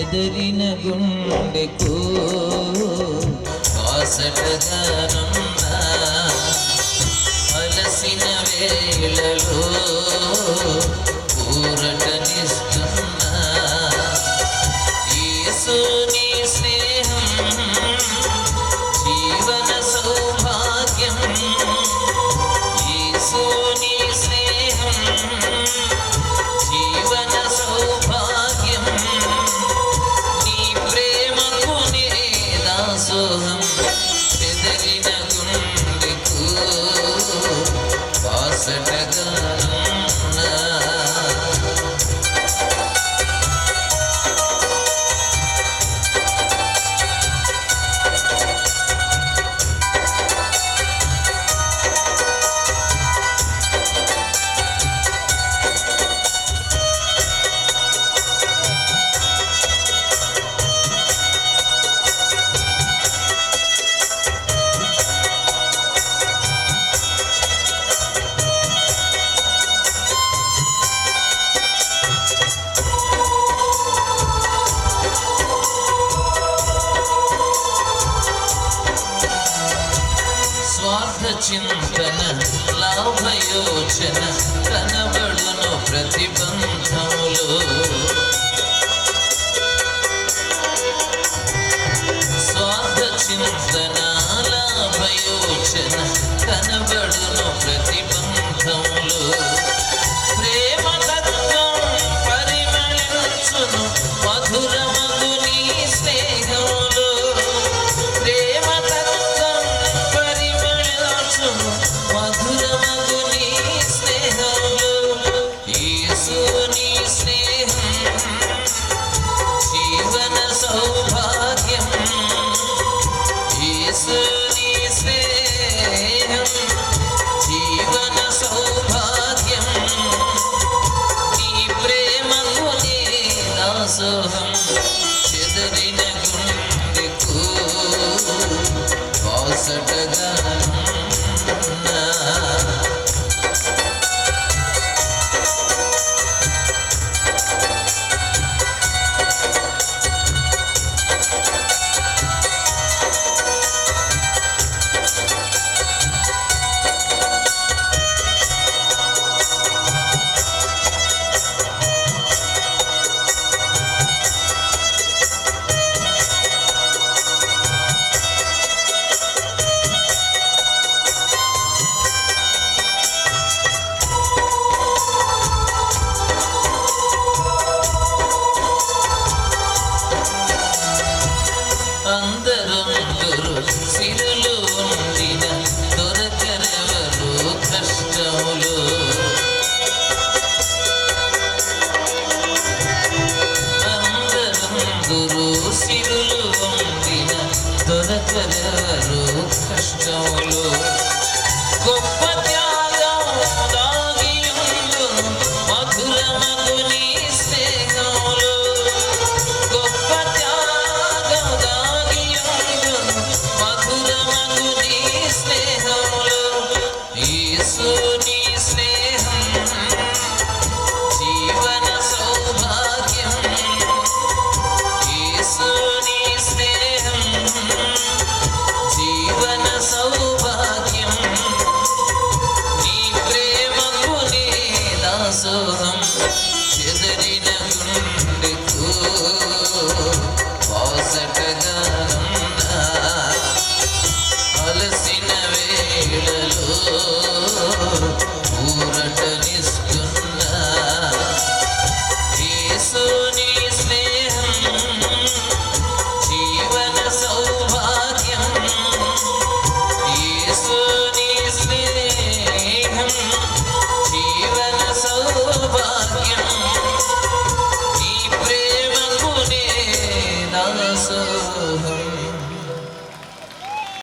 చెదరిన గుండెకు బాసటగానున్నా అలసిన వేళ చింతన లాభయోచన కనబడును ప్రతిబంధములు. స్వార్థ చింతన లాభయోచన కనబడును ప్రతిబంధములు. ప్రేమ తత్వం పరిమళించును మధురమగు చెదరిన గుండెకు బాసటగా అందరందరూ సిరులు ఉండిన కష్టములు. గొప్ప దాసోహం చెదరిన గుండెకు పోసటగా అలసిన వేళలో